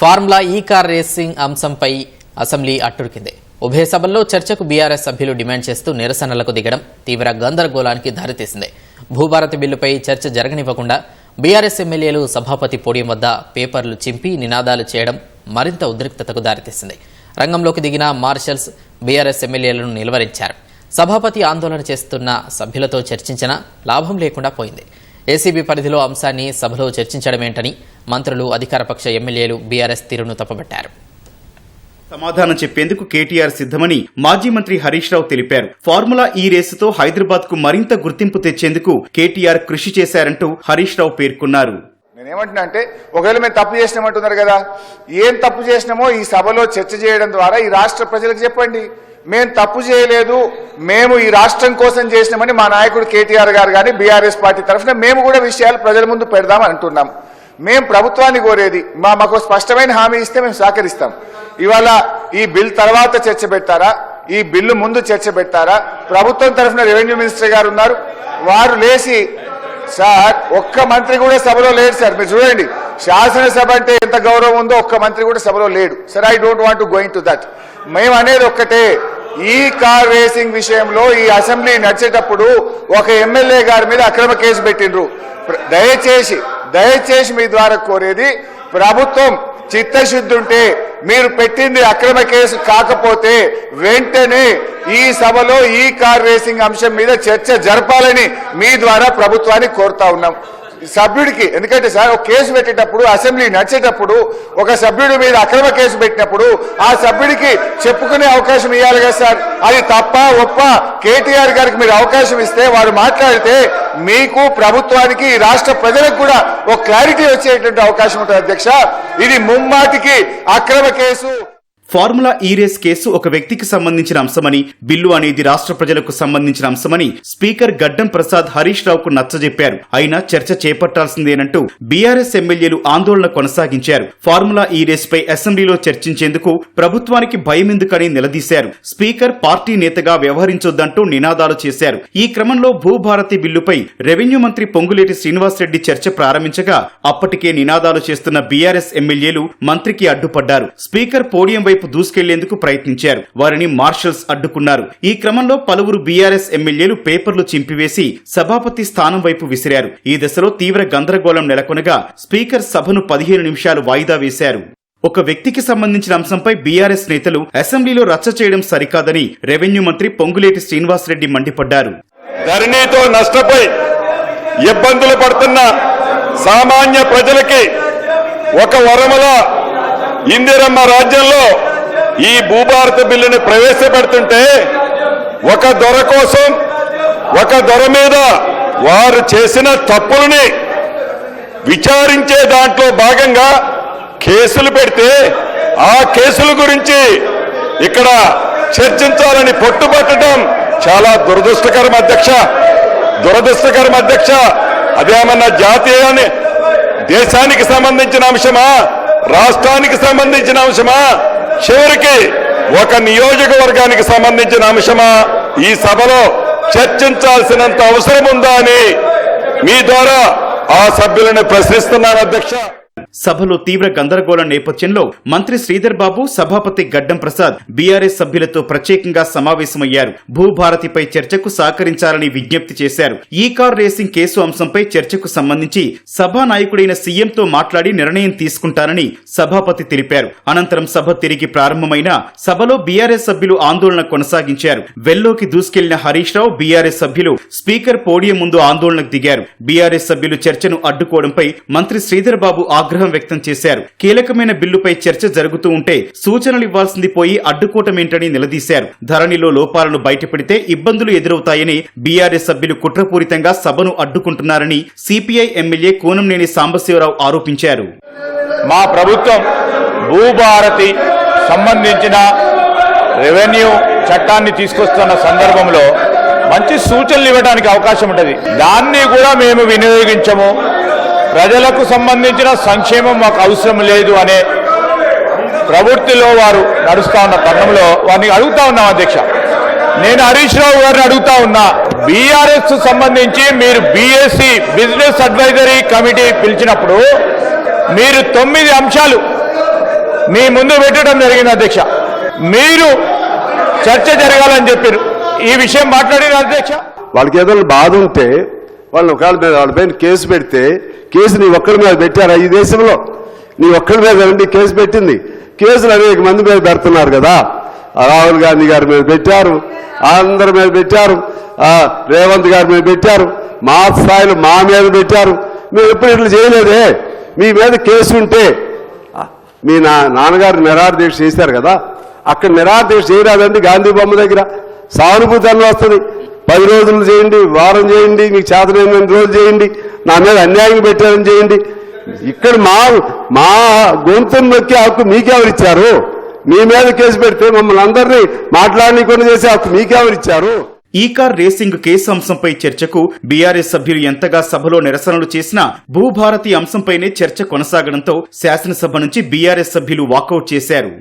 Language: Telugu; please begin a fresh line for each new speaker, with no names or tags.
ఫార్ములా ఈ కార్ రేసింగ్ అంశంపై అసెంబ్లీ అట్టుడికింది ఉభయ సభల్లో చర్చకు బీఆర్ఎస్ సభ్యులు డిమాండ్ చేస్తూ నిరసనలకు దిగడం తీవ్ర గందరగోళానికి దారితీసింది. భూభారతి బిల్లుపై చర్చ జరగనివ్వకుండా బీఆర్ఎస్ ఎమ్మెల్యేలు సభాపతి పోడియం వద్ద పేపర్లు చింపి నినాదాలు చేయడం మరింత ఉద్రిక్తతకు దారితీసింది. రంగంలోకి దిగిన మార్షల్స్ బీఆర్ఎస్ ఎమ్మెల్యేలను నిలువరించారు. సభాపతి ఆందోళన చేస్తున్న సభ్యులతో చర్చించినా లాభం లేకుండా పోయింది. ఏసీబీ పరిధిలో అంశాన్ని సభలో చర్చించడమేంటని మంత్రులు అధికారపక్ష ఎమ్మెల్యేలు బీఆర్ఎస్ తీరును తప్పబట్టారు.
సమాధానం చెప్పేందుకు కేటీఆర్ సిద్ధమని మాజీ మంత్రి హరీష్ రావు తెలిపారు. ఫార్ములా ఈ రేసుతో హైదరాబాద్కు మరింత గుర్తింపు తెచ్చేందుకు కేటీఆర్ కృషి చేశారంటూ హరీష్ రావు పేర్కొన్నారు.
నేనేమంటున్నా అంటే ఒకవేళ మేము తప్పు చేసినామంటున్నారు కదా ఏం తప్పు చేసినామో ఈ సభలో చర్చ చేయడం ద్వారా ఈ రాష్ట్ర ప్రజలకు చెప్పండి. మేము తప్పు చేయలేదు మేము ఈ రాష్ట్రం కోసం చేసినామని మా నాయకుడు కేటీఆర్ గారు కానీ బీఆర్ఎస్ పార్టీ తరఫున మేము కూడా విషయాలు ప్రజల ముందు పెడదాం అంటున్నాం. మేము ప్రభుత్వాన్ని కోరేది మా మాకు స్పష్టమైన హామీ ఇస్తే మేము సహకరిస్తాం. ఇవాళ ఈ బిల్ తర్వాత చర్చ పెట్టారా ఈ బిల్లు ముందు చర్చ పెట్టారా ప్రభుత్వం తరఫున రెవెన్యూ మినిస్టర్ గారు ఉన్నారు. వారు లేచి సార్ ఒక్క మంత్రి కూడా సభలో లేడు సార్. మీరు చూడండి శాసనసభ అంటే ఎంత గౌరవం ఉందో ఒక్క మంత్రి కూడా సభలో లేడు. Sir I don't want going to that మేము అనేది ఒక్కటే. ఈ కార్ రేసింగ్ విషయంలో ఈ అసెంబ్లీ నడిచేటప్పుడు ఒక ఎమ్మెల్యే గారి మీద అక్రమ కేసు పెట్టిండ్రు. దయచేసి దయచేసి మీ ద్వారా కోరేది ప్రభుత్వం చిత్తశుద్ధి ఉంటే మీరు పెట్టింది అక్రమ కేసు కాకపోతే వెంటనే ఈ సభలో ఈ కార్ రేసింగ్ అంశం మీద చర్చ జరపాలని మీ ద్వారా ప్రభుత్వాన్ని కోరుతా ఉన్నాం. సభ్యుడికి. ఎందుకంటే సార్ ఒక కేసు పెట్టేటప్పుడు అసెంబ్లీ నడిచేటప్పుడు ఒక సభ్యుడి మీద అక్రమ కేసు పెట్టినప్పుడు ఆ సభ్యుడికి చెప్పుకునే అవకాశం ఇవ్వాలి కదా సార్. అది తప్ప ఒప్ప కేటీఆర్ గారికి మీరు అవకాశం ఇస్తే వారు మాట్లాడితే మీకు ప్రభుత్వానికి రాష్ట్ర ప్రజలకు కూడా ఒక క్లారిటీ వచ్చేటువంటి అవకాశం ఉంటుంది అధ్యక్ష. ఇది ముమ్మాటికి అక్రమ case.
Formula E race case ఒక వ్యక్తికి సంబంధించిన అంశమని బిల్లు అనేది రాష్ట్ర ప్రజలకు సంబంధించిన అంశమని స్పీకర్ గడ్డం ప్రసాద్ హరీష్ రావుకు నచ్చజెప్పారు. అయినా చర్చ చేపట్టాల్సిందేనంటూ బీఆర్ఎస్ ఎమ్మెల్యేలు ఆందోళన కొనసాగించారు. ఫార్ములా ఈ రేస్ పై అసెంబ్లీలో చర్చించేందుకు ప్రభుత్వానికి భయం ఎందుకని నిలదీశారు. స్పీకర్ పార్టీ నేతగా వ్యవహరించొద్దంటూ నినాదాలు చేశారు. ఈ క్రమంలో భూభారతి బిల్లుపై రెవెన్యూ మంత్రి పొంగులేటి శ్రీనివాసరెడ్డి చర్చ ప్రారంభించగా అప్పటికే నినాదాలు చేస్తున్న బీఆర్ఎస్ ఎమ్మెల్యేలు మంత్రికి అడ్డుపడ్డారు. స్పీకర్ పోడియం వైపు దూసుకెళ్ళేందుకు ప్రయత్నించారు. వారిని మార్షల్స్ అడ్డుకున్నారు. ఈ క్రమంలో పలువురు బీఆర్ఎస్ ఎమ్మెల్యేలు పేపర్లు చింపివేసి సభాపతి స్థానం వైపు విసిరారు. ఈ దశలో తీవ్ర గందరగోళం నెలకొనగా స్పీకర్ సభను పదిహేను నిమిషాలు వాయిదా వేశారు. ఒక వ్యక్తికి సంబంధించిన అంశంపై బీఆర్ఎస్ నేతలు అసెంబ్లీలో రచ్చ చేయడం సరికాదని రెవెన్యూ మంత్రి పొంగులేటి శ్రీనివాసరెడ్డి మండిపడ్డారు.
ధరణితో నష్టపోయి ఇబ్బందులు పడుతున్న సామాన్య ప్రజలకి ఒక వరమల ఇందిరమ్మ రాజ్యంలో ఈ భూభారత బిల్లుని ప్రవేశపెడుతుంటే ఒక దొర కోసం ఒక దొర మీద వారు చేసిన తప్పులని విచారించే దాంట్లో భాగంగా కేసులు పెడితే ఆ కేసుల గురించి ఇక్కడ చర్చించాలని పట్టుబట్టడం చాలా దురదృష్టకరం అధ్యక్ష. దురదృష్టకరం అధ్యక్ష. అదేమన్నా జాతీయాన్ని దేశానికి సంబంధించిన అంశమా? రాష్ట్రానికి సంబంధించిన అంశమా? చివరికి ఒక నియోజకవర్గానికి సంబంధించిన అంశమా? ఈ సభలో చర్చించాల్సినంత అవసరం ఉందా అని మీ ద్వారా ఆ సభ్యులను ప్రశ్నిస్తున్నాను అధ్యక్ష.
సభలో తీవ్ర గందరగోళం నేపథ్యంలో మంత్రి శ్రీధర్ బాబు సభాపతి గడ్డం ప్రసాద్ బీఆర్ఎస్ సభ్యులతో ప్రత్యేకంగా సమావేశమయ్యారు. భూభారతిపై చర్చకు సహకరించాలని విజ్ఞప్తి చేశారు. ఈ కార్ రేసింగ్ కేసు అంశంపై చర్చకు సంబంధించి సభా నాయకుడైన సీఎంతో మాట్లాడి నిర్ణయం తీసుకుంటారని సభాపతి తెలిపారు. అనంతరం సభ తిరిగి ప్రారంభమైన సభలో బీఆర్ఎస్ సభ్యులు ఆందోళన కొనసాగించారు. వెల్లోకి దూసుకెళ్ళిన హరీష్ రావు బీఆర్ఎస్ సభ్యులు స్పీకర్ పోడియం ముందు ఆందోళనకు దిగారు. బీఆర్ఎస్ సభ్యులు చర్చను అడ్డుకోవడంపై మంత్రి శ్రీధర్ బాబు ఆగ్రహం వ్యక్తం చేశారు. కీలకమైన బిల్లుపై చర్చ జరుగుతూ ఉంటే సూచనలు ఇవ్వాల్సింది పోయి అడ్డుకోవటమేంటని నిలదీశారు. ధరణిలో లోపాలను బయటపెడితే ఇబ్బందులు ఎదురవుతాయని బీఆర్ఎస్ సభ్యులు కుట్రపూరితంగా సభను అడ్డుకుంటున్నారని సిపిఐ ఎమ్మెల్యే కూనంనేని సాంబశివరావు ఆరోపించారు.
మా ప్రభుత్వం భూభారతి సంబంధించిన రెవెన్యూ చట్టాన్ని తీసుకొస్తున్న సందర్భంలో మంచి సూచనలు ఇవ్వడానికి అవకాశం ఉంటుంది. దాన్ని కూడా మేము వినియోగించము. ప్రజలకు సంబంధించిన సంక్షేమం మాకు అవసరం లేదు అనే ప్రవృత్తిలో వారు నడుస్తా ఉన్న తరుణంలో వారిని అడుగుతా ఉన్నాం అధ్యక్ష. నేను హరీష్ రావు గారిని అడుగుతా ఉన్నా బీఆర్ఎస్ సంబంధించి మీరు బీఎస్సీ బిజినెస్ అడ్వైజరీ కమిటీ పిలిచినప్పుడు మీరు తొమ్మిది అంశాలు మీ ముందు పెట్టడం జరిగింది అధ్యక్ష. మీరు చర్చ జరగాలని చెప్పారు. ఈ విషయం మాట్లాడిన అధ్యక్ష.
వాళ్ళకి ఏదైనా బాధ ఉంటే వాళ్ళు ఒకవేళ వాళ్ళ పైన కేసు పెడితే కేసు నీ ఒక్కడి మీద పెట్టారా? ఈ దేశంలో నీ ఒక్కడి మీద రండి కేసు పెట్టింది. కేసులు అనేక మంది మీద పెడుతున్నారు కదా. రాహుల్ గాంధీ గారి మీద పెట్టారు అందరి మీద పెట్టారు రేవంత్ గారి మీద పెట్టారు మా స్థాయిలో మా మీద పెట్టారు. మీరు ఎప్పుడు ఇట్లా చేయలేదే? మీ మీద కేసు ఉంటే మీ నా నాన్నగారు నిరాహార దీక్ష చేశారు కదా. అక్కడ నిరాహార దీక్ష చేయరాదండి గాంధీ బొమ్మ దగ్గర. సానుభూతి అని వస్తుంది. పది రోజులు చేయండి వారం చేయండి మీకు చేతనైన రోజులు చేయండి నా మీద అన్యాయం పెట్టారని చేయండి. ఇక్కడ మా మా గొంతును నొక్కి హక్కు మీకెవరిచ్చారు మీ మీద కేసు పెడితే మమ్మల్ని అందరినీ మాట్లాడనీకుండా చేసే హక్కు మీకెవరిచ్చారు
ఈ కార్ రేసింగ్ కేసు అంశంపై చర్చకు బీఆర్ఎస్ సభ్యులు ఎంతగా సభలో నిరసనలు చేసినా భూభారతి అంశంపైనే చర్చ కొనసాగడంతో శాసనసభ నుంచి బీఆర్ఎస్ సభ్యులు వాకౌట్ చేశారు.